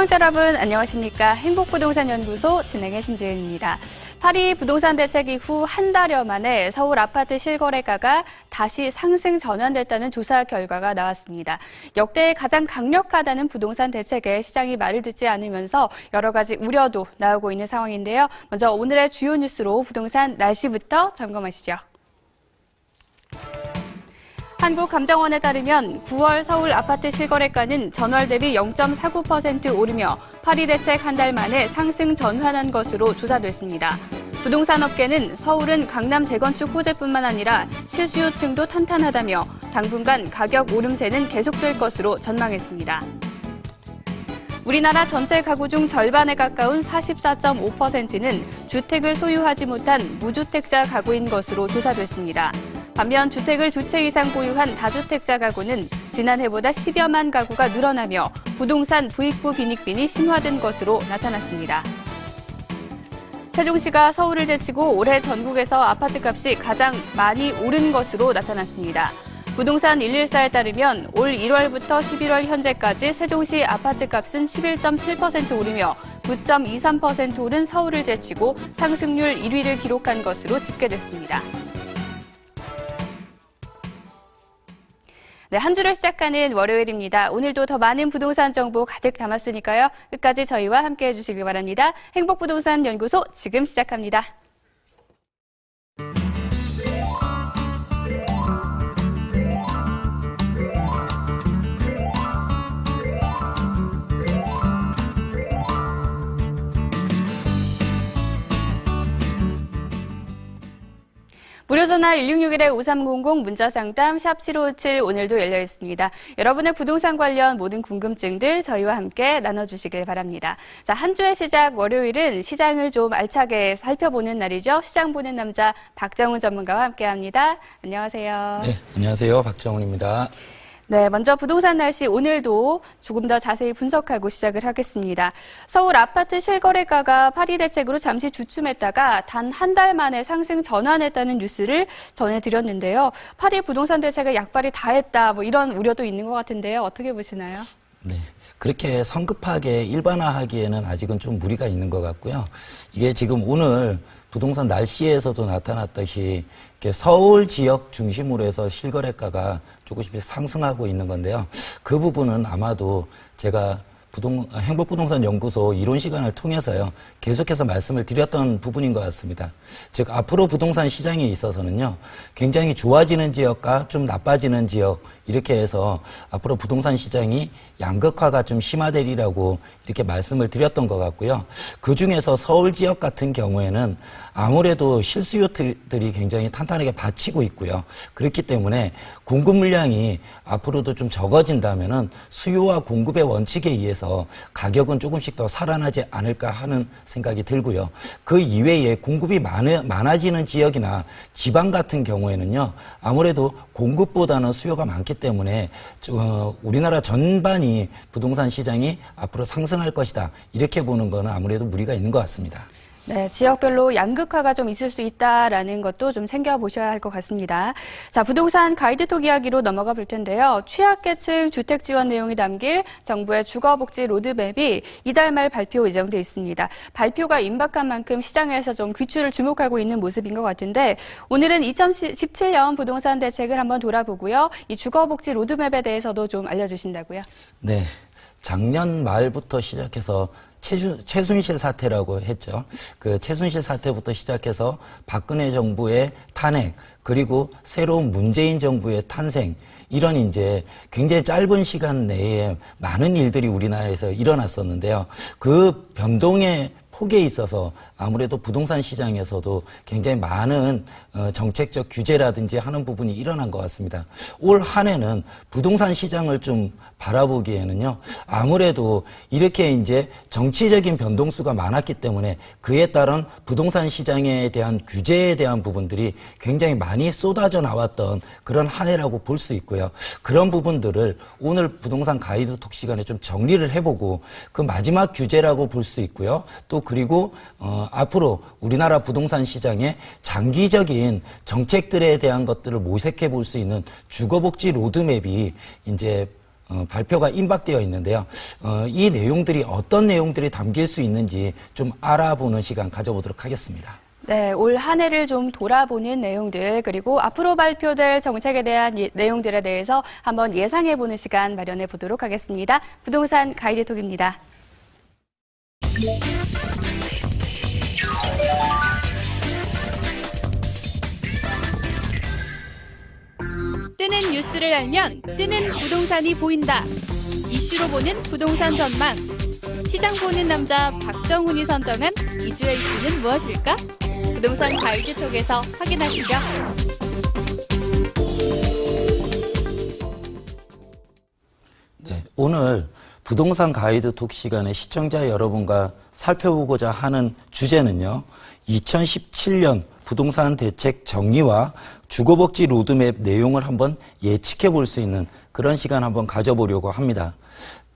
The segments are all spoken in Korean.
시청자 여러분 안녕하십니까 행복부동산연구소 진행의 신지은입니다. 파리 부동산 대책 이후 한 달여 만에 서울 아파트 실거래가가 다시 상승 전환됐다는 조사 결과가 나왔습니다. 역대 가장 강력하다는 부동산 대책에 시장이 말을 듣지 않으면서 여러 가지 우려도 나오고 있는 상황인데요. 먼저 오늘의 주요 뉴스로 부동산 날씨부터 점검하시죠. 한국감정원에 따르면 9월 서울 아파트 실거래가는 전월 대비 0.49% 오르며 파리 대책 한 달 만에 상승 전환한 것으로 조사됐습니다. 부동산 업계는 서울은 강남 재건축 호재뿐만 아니라 실수요층도 탄탄하다며 당분간 가격 오름세는 계속될 것으로 전망했습니다. 우리나라 전체 가구 중 절반에 가까운 44.5%는 주택을 소유하지 못한 무주택자 가구인 것으로 조사됐습니다. 반면 주택을 두 채 이상 보유한 다주택자 가구는 지난해보다 10여만 가구가 늘어나며 부동산 부익부 빈익빈이 심화된 것으로 나타났습니다. 세종시가 서울을 제치고 올해 전국에서 아파트값이 가장 많이 오른 것으로 나타났습니다. 부동산 114에 따르면 올 1월부터 11월 현재까지 세종시 아파트값은 11.7% 오르며 9.23% 오른 서울을 제치고 상승률 1위를 기록한 것으로 집계됐습니다. 네, 한 주를 시작하는 월요일입니다. 오늘도 더 많은 부동산 정보 가득 담았으니까요. 끝까지 저희와 함께 해주시길 바랍니다. 행복부동산 연구소 지금 시작합니다. 무료 전화 1661-5300 문자 상담 샵7557 오늘도 열려 있습니다. 여러분의 부동산 관련 모든 궁금증들 저희와 함께 나눠주시길 바랍니다. 자, 한 주의 시작 월요일은 시장을 좀 알차게 살펴보는 날이죠. 시장 보는 남자 박정훈 전문가와 함께 합니다. 안녕하세요. 네, 안녕하세요. 박정훈입니다. 네, 먼저 부동산 날씨 오늘도 조금 더 자세히 분석하고 시작을 하겠습니다. 서울 아파트 실거래가가 파리 대책으로 잠시 주춤했다가 단 한 달 만에 상승 전환했다는 뉴스를 전해드렸는데요. 파리 부동산 대책에 약발이 다 했다, 뭐 이런 우려도 있는 것 같은데요. 어떻게 보시나요? 네. 그렇게 성급하게 일반화하기에는 아직은 좀 무리가 있는 것 같고요. 이게 지금 오늘 부동산 날씨에서도 나타났듯이 서울 지역 중심으로 해서 실거래가가 조금씩 상승하고 있는 건데요. 그 부분은 아마도 제가 부동, 행복부동산 연구소 이론 시간을 통해서요, 계속해서 말씀을 드렸던 부분인 것 같습니다. 즉, 앞으로 부동산 시장에 있어서는요, 굉장히 좋아지는 지역과 좀 나빠지는 지역, 이렇게 해서 앞으로 부동산 시장이 양극화가 좀 심화되리라고 이렇게 말씀을 드렸던 것 같고요. 그 중에서 서울 지역 같은 경우에는 아무래도 실수요들이 굉장히 탄탄하게 받치고 있고요. 그렇기 때문에 공급 물량이 앞으로도 좀 적어진다면은 수요와 공급의 원칙에 의해서 가격은 조금씩 더 살아나지 않을까 하는 생각이 들고요. 그 이외에 공급이 많아, 많아지는 지역이나 지방 같은 경우에는요. 아무래도 공급보다는 수요가 많기 때문에 어, 우리나라 전반이 부동산 시장이 앞으로 상승할 것이다. 이렇게 보는 거는 아무래도 무리가 있는 것 같습니다. 네, 지역별로 양극화가 좀 있을 수 있다라는 것도 좀 챙겨보셔야 할 것 같습니다. 자, 부동산 가이드톡 이야기로 넘어가 볼 텐데요. 취약계층 주택 지원 내용이 담길 정부의 주거복지 로드맵이 이달 말 발표 예정돼 있습니다. 발표가 임박한 만큼 시장에서 좀 귀추를 주목하고 있는 모습인 것 같은데 오늘은 2017년 부동산 대책을 한번 돌아보고요. 이 주거복지 로드맵에 대해서도 좀 알려주신다고요? 네. 작년 말부터 시작해서 최순, 최순실 사태라고 했죠. 그 최순실 사태부터 시작해서 박근혜 정부의 탄핵, 그리고 새로운 문재인 정부의 탄생, 이런 이제 굉장히 짧은 시간 내에 많은 일들이 우리나라에서 일어났었는데요. 그 변동의 폭에 있어서 아무래도 부동산 시장에서도 굉장히 많은 어, 정책적 규제라든지 하는 부분이 일어난 것 같습니다. 올 한 해는 부동산 시장을 좀 바라보기에는요, 아무래도 이렇게 이제 정치적인 변동수가 많았기 때문에 그에 따른 부동산 시장에 대한 규제에 대한 부분들이 굉장히 많이 쏟아져 나왔던 그런 한 해라고 볼 수 있고요. 그런 부분들을 오늘 부동산 가이드 톡 시간에 좀 정리를 해보고 그 마지막 규제라고 볼 수 있고요. 또 그리고 어, 앞으로 우리나라 부동산 시장의 장기적인 정책들에 대한 것들을 모색해 볼 수 있는 주거복지 로드맵이 이제 어, 발표가 임박되어 있는데요. 어, 이 내용들이 어떤 내용들이 담길 수 있는지 좀 알아보는 시간 가져보도록 하겠습니다. 네, 올 한 해를 좀 돌아보는 내용들, 그리고 앞으로 발표될 정책에 대한 예- 내용들에 대해서 한번 예상해보는 시간 마련해 보도록 하겠습니다. 부동산 가이드톡입니다. 뜨는 뉴스를 알면 뜨는 부동산이 보인다. 이슈로 보는 부동산 전망. 시장 보는 남자 박정훈이 선정한 이 주의 이슈는 무엇일까? 부동산 가이드톡에서 확인하시죠. 네, 오늘 부동산 가이드 톡 시간에 시청자 여러분과 살펴보고자 하는 주제는요. 2017년 부동산 대책 정리와 주거복지 로드맵 내용을 한번 예측해 볼 수 있는 그런 시간 한번 가져보려고 합니다.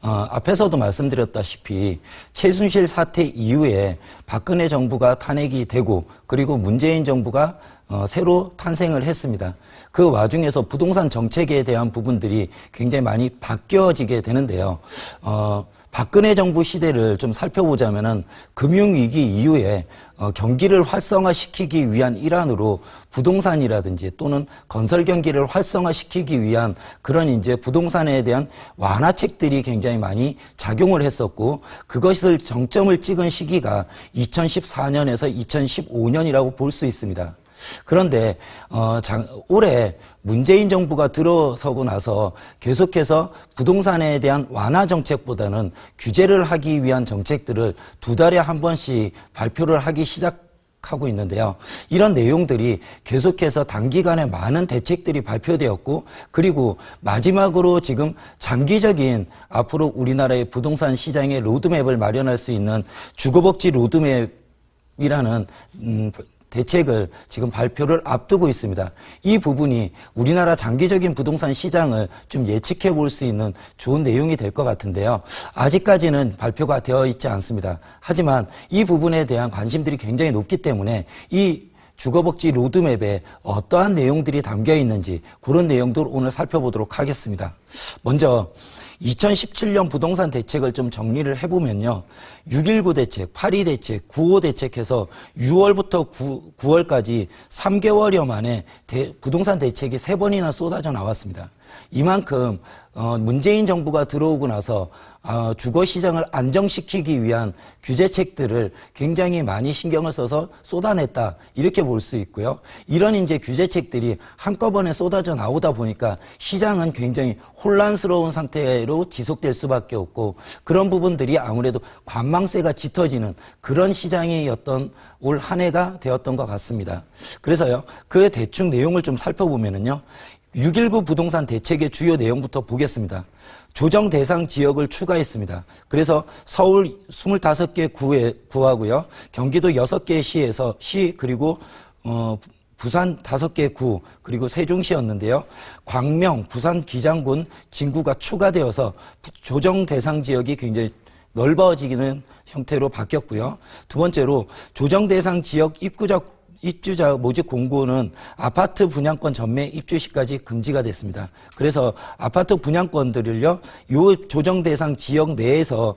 어, 앞에서도 말씀드렸다시피 최순실 사태 이후에 박근혜 정부가 탄핵이 되고 그리고 문재인 정부가 어, 새로 탄생을 했습니다. 그 와중에서 부동산 정책에 대한 부분들이 굉장히 많이 바뀌어지게 되는데요. 어, 박근혜 정부 시대를 좀 살펴보자면은 금융위기 이후에 어, 경기를 활성화시키기 위한 일환으로 부동산이라든지 또는 건설 경기를 활성화시키기 위한 그런 이제 부동산에 대한 완화책들이 굉장히 많이 작용을 했었고 그것을 정점을 찍은 시기가 2014년에서 2015년이라고 볼 수 있습니다. 그런데 어, 장, 올해 문재인 정부가 들어서고 나서 계속해서 부동산에 대한 완화 정책보다는 규제를 하기 위한 정책들을 두 달에 한 번씩 발표를 하기 시작. 하고 있는데요. 이런 내용들이 계속해서 단기간에 많은 대책들이 발표되었고, 그리고 마지막으로 지금 장기적인 앞으로 우리나라의 부동산 시장의 로드맵을 마련할 수 있는 주거복지 로드맵 이라는 음, 대책을 지금 발표를 앞두고 있습니다. 이 부분이 우리나라 장기적인 부동산 시장을 좀 예측해 볼 수 있는 좋은 내용이 될 것 같은데요. 아직까지는 발표가 되어 있지 않습니다. 하지만 이 부분에 대한 관심들이 굉장히 높기 때문에 이 주거복지 로드맵에 어떠한 내용들이 담겨 있는지 그런 내용들 오늘 살펴보도록 하겠습니다. 먼저 2017년 부동산 대책을 좀 정리를 해보면요. 6.19 대책, 8.2 대책, 9.5 대책해서 6월부터 9, 9월까지 3개월여 만에 대, 부동산 대책이 세번이나 쏟아져 나왔습니다. 이만큼 어, 문재인 정부가 들어오고 나서 어, 주거 시장을 안정시키기 위한 규제책들을 굉장히 많이 신경을 써서 쏟아냈다 이렇게 볼 수 있고요. 이런 이제 규제책들이 한꺼번에 쏟아져 나오다 보니까 시장은 굉장히 혼란스러운 상태로 지속될 수밖에 없고 그런 부분들이 아무래도 관망세가 짙어지는 그런 시장이었던 올 한 해가 되었던 것 같습니다. 그래서요 그 대충 내용을 좀 살펴보면은요. 6.19 부동산 대책의 주요 내용부터 보겠습니다. 조정 대상 지역을 추가했습니다. 그래서 서울 25개 구에, 구하고요. 경기도 6개 시에서 시 그리고 어, 부산 5개 구 그리고 세종시였는데요. 광명, 부산 기장군 진구가 추가되어서 조정 대상 지역이 굉장히 넓어지기는 형태로 바뀌었고요. 두 번째로 조정 대상 지역 입구자 입주자 모집 공고는 아파트 분양권 전매 입주 시까지 금지가 됐습니다. 그래서 아파트 분양권들을요, 요 조정 대상 지역 내에서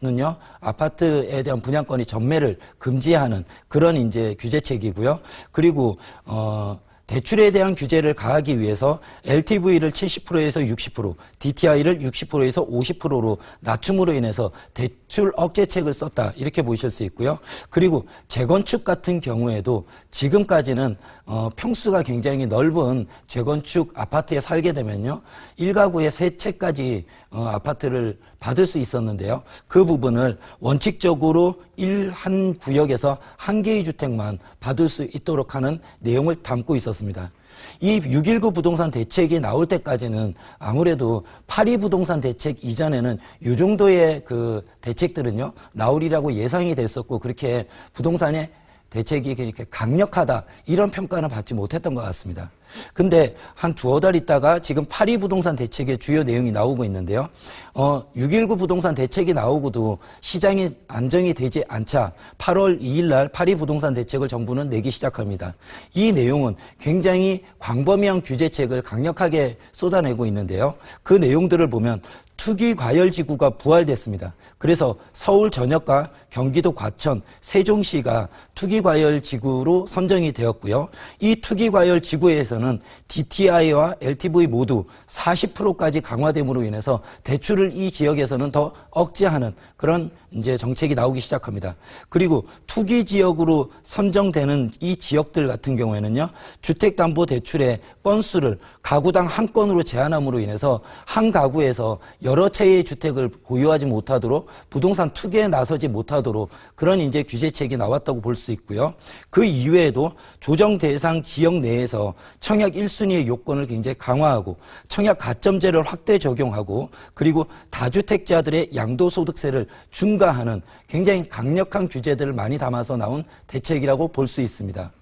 는요, 아파트에 대한 분양권이 전매를 금지하는 그런 이제 규제책이고요. 그리고 어 대출에 대한 규제를 가하기 위해서 LTV를 70%에서 60%, DTI를 60%에서 50%로 낮춤으로 인해서 대출 억제책을 썼다. 이렇게 보실 수 있고요. 그리고 재건축 같은 경우에도 지금까지는 어, 평수가 굉장히 넓은 재건축 아파트에 살게 되면요. 1가구에 세 채까지 어, 아파트를 받을 수 있었는데요. 그 부분을 원칙적으로 1한 구역에서 한 개의 주택만 받을 수 있도록 하는 내용을 담고 있었습니다. 이 6.19 부동산 대책이 나올 때까지는 아무래도 8.2 부동산 대책 이전에는 이 정도의 그 대책들은요, 나오리라고 예상이 됐었고, 그렇게 부동산의 대책이 이렇게 강력하다, 이런 평가는 받지 못했던 것 같습니다. 근데 한 두어 달 있다가 지금 8.2 부동산 대책의 주요 내용이 나오고 있는데요. 어, 6.19 부동산 대책이 나오고도 시장이 안정이 되지 않자 8월 2일 날8.2 부동산 대책을 정부는 내기 시작합니다. 이 내용은 굉장히 광범위한 규제책을 강력하게 쏟아내고 있는데요. 그 내용들을 보면 투기 과열 지구가 부활됐습니다. 그래서 서울 전역과 경기도 과천, 세종시가 투기 과열 지구로 선정이 되었고요. 이 투기 과열 지구에서 는 DTI와 LTV 모두 40%까지 강화됨으로 인해서 대출을 이 지역에서는 더 억제하는 그런 이제 정책이 나오기 시작합니다. 그리고 투기 지역으로 선정되는 이 지역들 같은 경우에는요, 주택담보대출의 건수를 가구당 한 건으로 제한함으로 인해서 한 가구에서 여러 채의 주택을 보유하지 못하도록 부동산 투기에 나서지 못하도록 그런 이제 규제책이 나왔다고 볼 수 있고요. 그 이외에도 조정 대상 지역 내에서 청약 1순위의 요건을 굉장히 강화하고 청약 가점제를 확대 적용하고 그리고 다주택자들의 양도소득세를 중 과하는 굉장히 강력한 규제들을 많이 담아서 나온 대책이라고 볼 수 있습니다.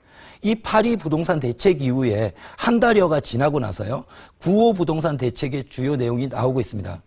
이 파리 부동산 대책 이후에 한 달여가 지나고 나서요. 9호 부동산 대책의 주요 내용이 나오고 있습니다.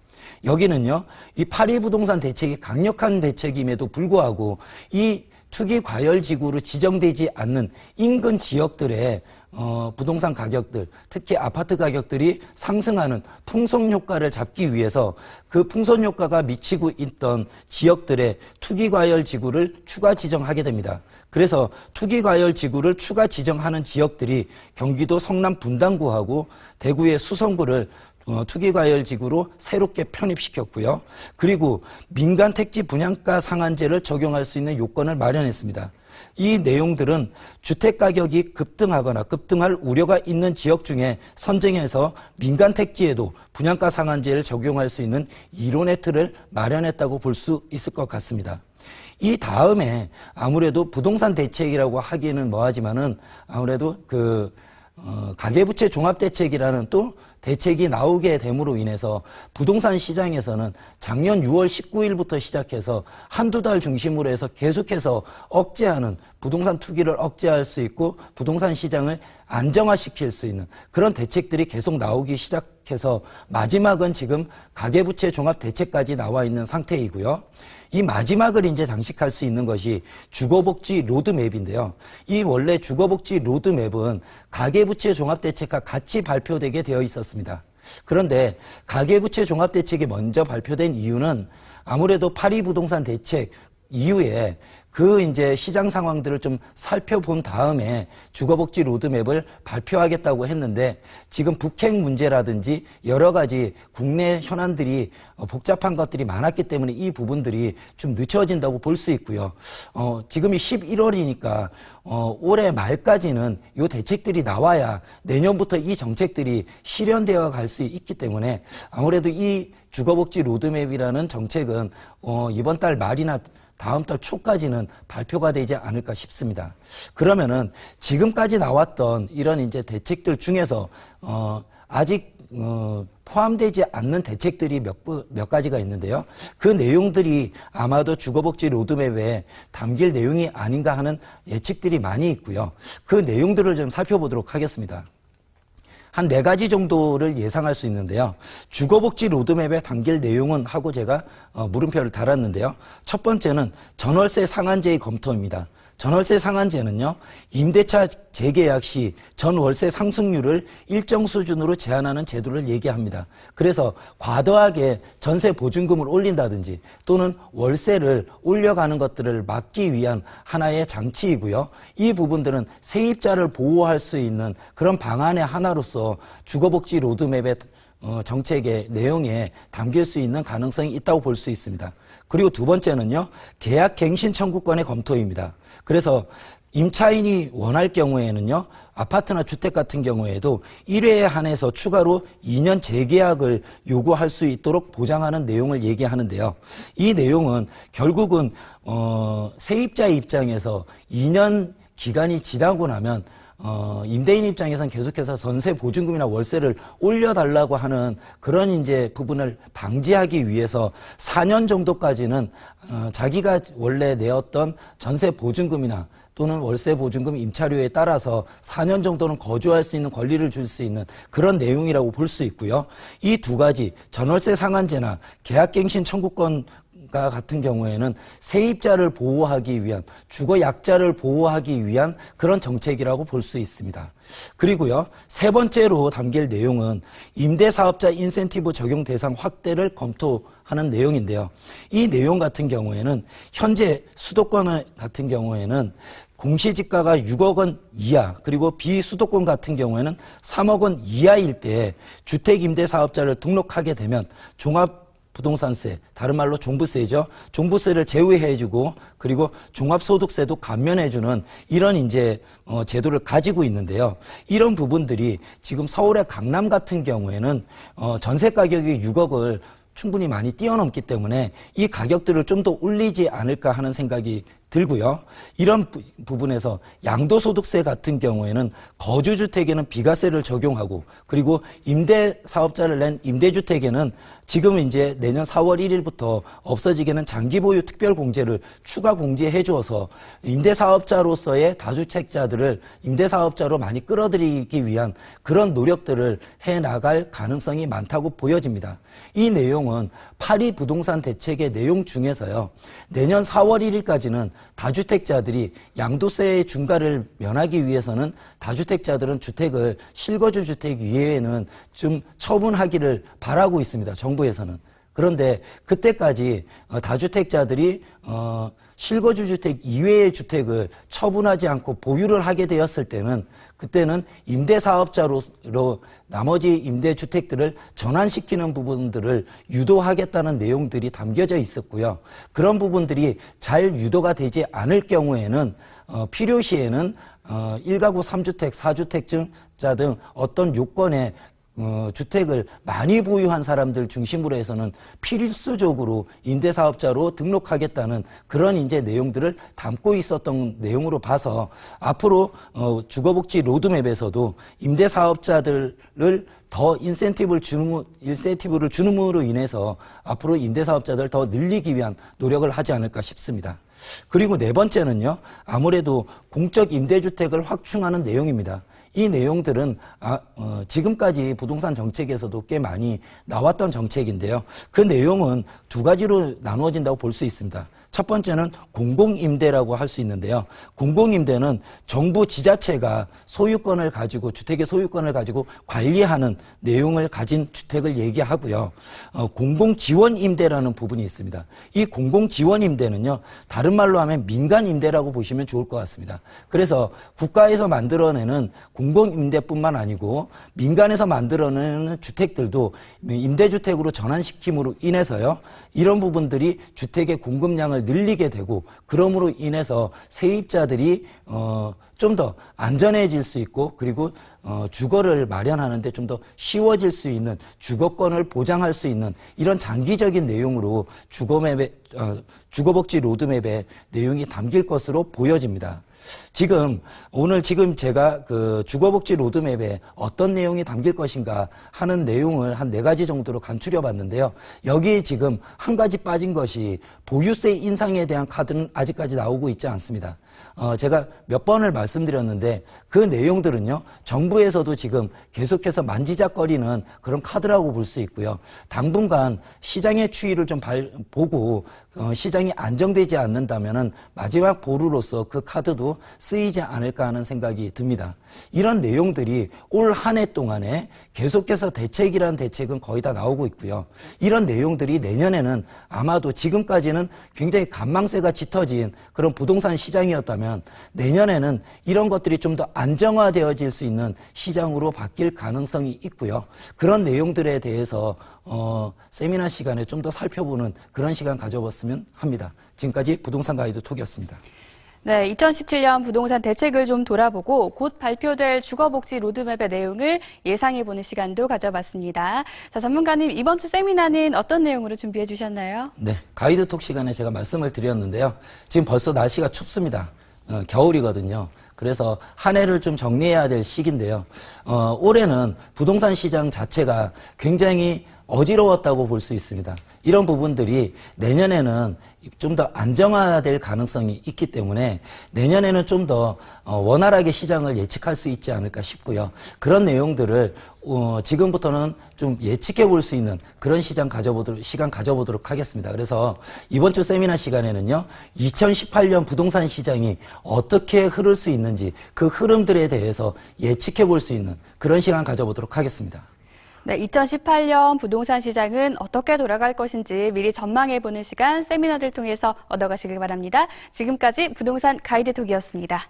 여기는요. 이 파리 부동산 대책이 강력한 대책임에도 불구하고 이 투기 과열 지구로 지정되지 않는 인근 지역들의 어, 부동산 가격들, 특히 아파트 가격들이 상승하는 풍선 효과를 잡기 위해서 그 풍선 효과가 미치고 있던 지역들의 투기 과열 지구를 추가 지정하게 됩니다. 그래서 투기 과열 지구를 추가 지정하는 지역들이 경기도 성남 분당구하고 대구의 수성구를 어, 투기과열 지구로 새롭게 편입시켰고요. 그리고 민간 택지 분양가 상한제를 적용할 수 있는 요건을 마련했습니다. 이 내용들은 주택 가격이 급등하거나 급등할 우려가 있는 지역 중에 선정해서 민간 택지에도 분양가 상한제를 적용할 수 있는 이론의 틀을 마련했다고 볼 수 있을 것 같습니다. 이 다음에 아무래도 부동산 대책이라고 하기에는 뭐하지만은 아무래도 그 어, 가계부채 종합대책이라는 또 대책이 나오게 됨으로 인해서 부동산 시장에서는 작년 6월 19일부터 시작해서 한두 달 중심으로 해서 계속해서 억제하는 부동산 투기를 억제할 수 있고 부동산 시장을 안정화시킬 수 있는 그런 대책들이 계속 나오기 시작해서 마지막은 지금 가계부채 종합 대책까지 나와 있는 상태이고요. 이 마지막을 이제 장식할 수 있는 것이 주거복지 로드맵인데요. 이 원래 주거복지 로드맵은 가계부채 종합대책과 같이 발표되게 되어 있었습니다. 그런데 가계부채 종합대책이 먼저 발표된 이유는 아무래도 파리 부동산 대책 이후에 그 이제 시장 상황들을 좀 살펴본 다음에 주거복지 로드맵을 발표하겠다고 했는데 지금 북핵 문제라든지 여러 가지 국내 현안들이 어, 복잡한 것들이 많았기 때문에 이 부분들이 좀 늦춰진다고 볼 수 있고요. 어, 지금이 11월이니까 어, 올해 말까지는 이 대책들이 나와야 내년부터 이 정책들이 실현되어 갈 수 있기 때문에 아무래도 이 주거복지 로드맵이라는 정책은 어, 이번 달 말이나 다음 달 초까지는 발표가 되지 않을까 싶습니다. 그러면은 지금까지 나왔던 이런 이제 대책들 중에서 어 아직 어 포함되지 않는 대책들이 몇, 부- 몇 가지가 있는데요. 그 내용들이 아마도 주거복지 로드맵에 담길 내용이 아닌가 하는 예측들이 많이 있고요. 그 내용들을 좀 살펴보도록 하겠습니다. 한 네 가지 정도를 예상할 수 있는데요. 주거복지 로드맵에 담길 내용은 하고 제가 어, 물음표를 달았는데요. 첫 번째는 전월세 상한제의 검토입니다. 전월세 상한제는요, 임대차 재계약 시 전월세 상승률을 일정 수준으로 제한하는 제도를 얘기합니다. 그래서 과도하게 전세 보증금을 올린다든지 또는 월세를 올려가는 것들을 막기 위한 하나의 장치이고요. 이 부분들은 세입자를 보호할 수 있는 그런 방안의 하나로서 주거복지 로드맵의 어, 정책의 내용에 담길 수 있는 가능성이 있다고 볼 수 있습니다. 그리고 두 번째는요, 계약 갱신 청구권의 검토입니다. 그래서 임차인이 원할 경우에는요, 아파트나 주택 같은 경우에도 1회에 한해서 추가로 2년 재계약을 요구할 수 있도록 보장하는 내용을 얘기하는데요. 이 내용은 결국은, 어, 세입자 입장에서 2년 기간이 지나고 나면 어, 임대인 입장에선 계속해서 전세 보증금이나 월세를 올려달라고 하는 그런 이제 부분을 방지하기 위해서 4년 정도까지는 어, 자기가 원래 내었던 전세 보증금이나 또는 월세 보증금 임차료에 따라서 4년 정도는 거주할 수 있는 권리를 줄 수 있는 그런 내용이라고 볼 수 있고요. 이 두 가지 전월세 상한제나 계약갱신 청구권 가 같은 경우에는 세입자를 보호하기 위한 주거 약자를 보호하기 위한 그런 정책이라고 볼 수 있습니다. 그리고요 세 번째로 담길 내용은 임대사업자 인센티브 적용 대상 확대를 검토하는 내용인데요. 이 내용 같은 경우에는 현재 수도권 같은 경우에는 공시지가가 6억 원 이하 그리고 비수도권 같은 경우에는 3억 원 이하일 때 주택임대사업자를 등록하게 되면 종합 부동산세, 다른 말로 종부세죠. 종부세를 제외해주고 그리고 종합소득세도 감면해주는 이런 이제 어, 제도를 가지고 있는데요. 이런 부분들이 지금 서울의 강남 같은 경우에는 어, 전세 가격이 6억을 충분히 많이 뛰어넘기 때문에 이 가격들을 좀 더 올리지 않을까 하는 생각이 들고요. 이런 부, 부분에서 양도소득세 같은 경우에는 거주주택에는 비과세를 적용하고 그리고 임대사업자를 낸 임대주택에는 지금 이제 내년 4월 1일부터 없어지게는 장기 보유 특별 공제를 추가 공제해 주어서 임대 사업자로서의 다주택자들을 임대 사업자로 많이 끌어들이기 위한 그런 노력들을 해 나갈 가능성이 많다고 보여집니다. 이 내용은 파리 부동산 대책의 내용 중에서요. 내년 4월 1일까지는 다주택자들이 양도세의 중과를 면하기 위해서는 다주택자들은 주택을 실거주 주택 이외에는 좀 처분하기를 바라고 있습니다. 정 부에서는. 그런데 그때까지 어, 다주택자들이 어, 실거주 주택 이외의 주택을 처분하지 않고 보유를 하게 되었을 때는 그때는 임대사업자로 나머지 임대주택들을 전환시키는 부분들을 유도하겠다는 내용들이 담겨져 있었고요. 그런 부분들이 잘 유도가 되지 않을 경우에는 어, 필요시에는 어, 1가구 3주택, 4주택자 등 어떤 요건에 어, 주택을 많이 보유한 사람들 중심으로 해서는 필수적으로 임대사업자로 등록하겠다는 그런 이제 내용들을 담고 있었던 내용으로 봐서 앞으로 어, 주거복지 로드맵에서도 임대사업자들을 더 인센티브를 주는, 인센티브를 주는으로 인해서 앞으로 임대사업자들 더 늘리기 위한 노력을 하지 않을까 싶습니다. 그리고 네 번째는요, 아무래도 공적 임대주택을 확충하는 내용입니다. 이 내용들은 아, 어, 지금까지 부동산 정책에서도 꽤 많이 나왔던 정책인데요. 그 내용은 두 가지로 나누어진다고 볼 수 있습니다. 첫 번째는 공공임대라고 할 수 있는데요. 공공임대는 정부 지자체가 소유권을 가지고 주택의 소유권을 가지고 관리하는 내용을 가진 주택을 얘기하고요. 어, 공공지원임대라는 부분이 있습니다. 이 공공지원임대는요. 다른 말로 하면 민간임대라고 보시면 좋을 것 같습니다. 그래서 국가에서 만들어내는 공공임대뿐만 아니고 민간에서 만들어내는 주택들도 임대주택으로 전환시킴으로 인해서요. 이런 부분들이 주택의 공급량을 늘리게 되고 그러므로 인해서 세입자들이 어, 좀 더 안전해질 수 있고 그리고 어, 주거를 마련하는데 좀 더 쉬워질 수 있는 주거권을 보장할 수 있는 이런 장기적인 내용으로 주거맵에 어, 주거복지 로드맵에 내용이 담길 것으로 보여집니다. 지금 오늘 지금 제가 그 주거복지 로드맵에 어떤 내용이 담길 것인가 하는 내용을 한 네 가지 정도로 간추려 봤는데요. 여기 지금 한 가지 빠진 것이 보유세 인상에 대한 카드는 아직까지 나오고 있지 않습니다. 어, 제가 몇 번을 말씀드렸는데 그 내용들은요, 정부에서도 지금 계속해서 만지작거리는 그런 카드라고 볼 수 있고요. 당분간 시장의 추이를 좀 발, 보고 어, 시장이 안정되지 않는다면은 마지막 보루로서 그 카드도 쓰이지 않을까 하는 생각이 듭니다. 이런 내용들이 올 한 해 동안에 계속해서 대책이라는 대책은 거의 다 나오고 있고요. 이런 내용들이 내년에는 아마도 지금까지는 굉장히 간망세가 짙어진 그런 부동산 시장이었다면 내년에는 이런 것들이 좀 더 안정화되어질 수 있는 시장으로 바뀔 가능성이 있고요. 그런 내용들에 대해서 어, 세미나 시간에 좀 더 살펴보는 그런 시간 가져봤으면 합니다. 지금까지 부동산 가이드 톡이었습니다. 네, 2017년 부동산 대책을 좀 돌아보고 곧 발표될 주거복지 로드맵의 내용을 예상해보는 시간도 가져봤습니다. 자, 전문가님, 이번 주 세미나는 어떤 내용으로 준비해 주셨나요? 네, 가이드 톡 시간에 제가 말씀을 드렸는데요. 지금 벌써 날씨가 춥습니다. 어, 겨울이거든요. 그래서 한 해를 좀 정리해야 될 시기인데요. 어, 올해는 부동산 시장 자체가 굉장히 어지러웠다고 볼 수 있습니다. 이런 부분들이 내년에는 좀 더 안정화될 가능성이 있기 때문에 내년에는 좀 더 원활하게 시장을 예측할 수 있지 않을까 싶고요. 그런 내용들을 어, 지금부터는 좀 예측해 볼 수 있는 그런 시장 가져보도록 시간 가져보도록 하겠습니다. 그래서 이번 주 세미나 시간에는요, 2018년 부동산 시장이 어떻게 흐를 수 있는지 그 흐름들에 대해서 예측해 볼 수 있는 그런 시간 가져보도록 하겠습니다. 네, 2018년 부동산 시장은 어떻게 돌아갈 것인지 미리 전망해 보는 시간 세미나를 통해서 얻어가시길 바랍니다. 지금까지 부동산 가이드 톡이었습니다.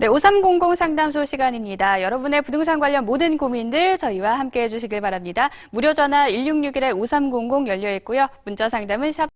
네, 5300 상담소 시간입니다. 여러분의 부동산 관련 모든 고민들 저희와 함께 해주시길 바랍니다. 무료 전화 1661-5300 열려 있고요. 문자 상담은 샵